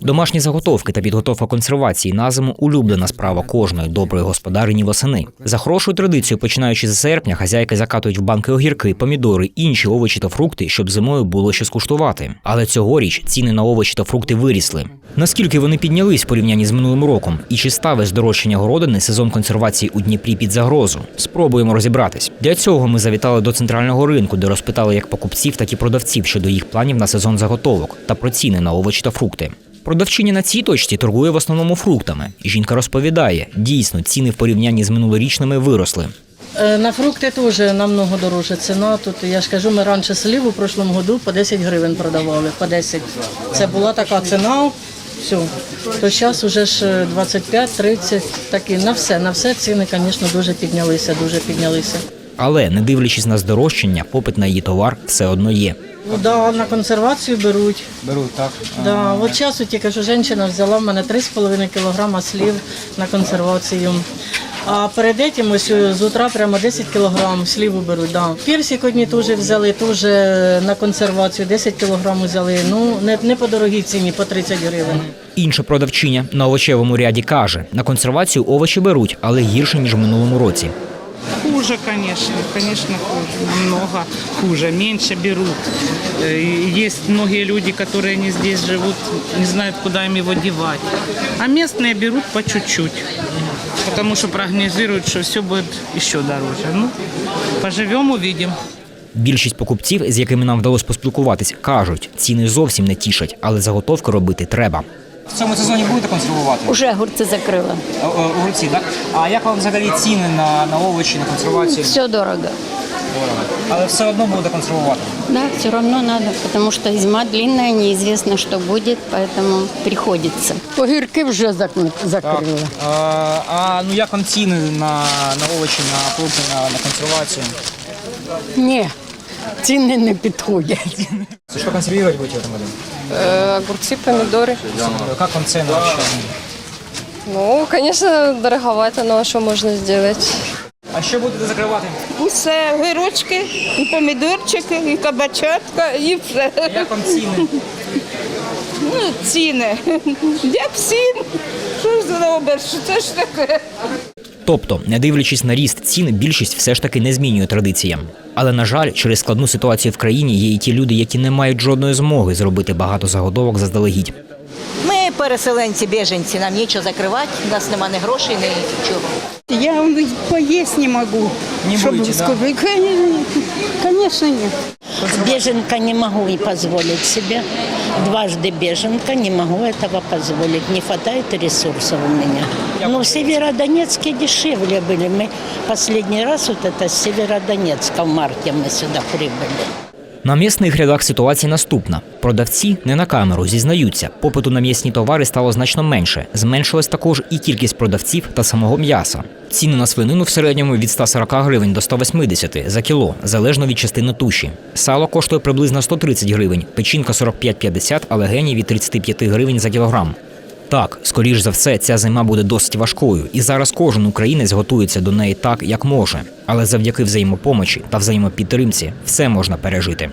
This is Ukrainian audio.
Домашні заготовки та підготовка консервації на зиму улюблена справа кожної доброї господарині восени. За хорошою традицією, починаючи з серпня, хазяйки закатують в банки огірки, помідори, інші овочі та фрукти, щоб зимою було що скуштувати. Але цьогоріч ціни на овочі та фрукти вирісли. Наскільки вони піднялись в порівнянні з минулим роком, і чи ставить здорожчання городини сезон консервації у Дніпрі під загрозу? Спробуємо розібратись. Для цього ми завітали до центрального ринку, де розпитали як покупців, так і продавців щодо їх планів на сезон заготовок та про ціни на овочі та фрукти. Продавчиня на цій точці торгує в основному фруктами. Жінка розповідає, дійсно ціни в порівнянні з минулорічними виросли. Е, На фрукти теж намного дорожча ціна. Тут я ж кажу, ми раніше слів у прошлому году по 10 гривень продавали. По 10. Це була така ціна. Все. То зараз вже ж 25-30, такі на все, на все ціни, звісно, дуже піднялися, дуже піднялися. Але не дивлячись на здорожчання, попит на її товар все одно є. Ну да, на консервацію беруть. беруть, так? Да, от часу тільки що жінка взяла в мене 3,5 кг слів на консервацію. А перед цим ось з утра прямо 10 кг сліву беруть. Да. Персик одні теж взяли, теж на консервацію 10 кг взяли. Ну, не, не по дорогій ціні, по 30 гривень. Інша продавчиня на овочевому ряді каже: на консервацію овочі беруть, але гірше ніж в минулому році. Хуже, конечно, конечно, хуже, намного хуже, меньше берут. Э, и Есть многие люди, которые не здесь живут, не знают, куда им его девать. А местные берут по чуть-чуть, потому что прогнозируют, что все будет еще дороже. Ну, поживем, увидим. Більшість покупців, з якими нам вдалося поспілкуватись, кажуть, ціни зовсім не тішать, але заготовки робити треба. В цьому сезоні будете консервувати? Уже огурці закрила. Е, е, Огурці, так? А як вам взагалі ціни на, на овочі, на консервацію? Все дорого. Дорого. Але все одно будете консервувати. Да, все равно надо, потому что зима длинная, неизвестно, что будет, поэтому приходится. Огірки вже зак- закрила. А, а ну як вам ціни на, на овочі, на фрукти, на, на консервацію? Ні, ціни не підходять. Що консервувати будете в этом году? Э, огурцы, помидоры. Как вам цены вообще? Ну, конечно, дороговато, но что можно сделать? А що будете закривати? Усе огірочки, і помідорчики, і кабачатка, і все. Як вам ціни? Ну, ціни. Як всім. Що ж зробиш? Це ж таке. Тобто, не дивлячись на ріст цін, більшість все ж таки не змінює традиціям. Але на жаль, через складну ситуацію в країні є і ті люди, які не мають жодної змоги зробити багато заготовок заздалегідь. Ми переселенці, біженці, нам нічого закривати, у нас нема ні грошей, ні нічого. Я поїсти не можу. Не будете, да? Звісно, ні. Беженка не могу и позволить себе. Дважды беженка, не могу этого позволить. Не хватает ресурсов у меня. Ну, в Северодонецке дешевле были. Мы последний раз вот это с Северодонецка в марте мы сюда прибыли. На м'ясних рядах ситуація наступна: продавці не на камеру зізнаються, попиту на м'ясні товари стало значно менше. Зменшилась також і кількість продавців та самого м'яса. Ціни на свинину в середньому від 140 гривень до 180 за кіло, залежно від частини туші. Сало коштує приблизно 130 гривень, печінка 45-50, а легені від 35 гривень за кілограм. Так, скоріш за все, ця зима буде досить важкою, і зараз кожен українець готується до неї так, як може. Але завдяки взаємопомочі та взаємопідтримці все можна пережити.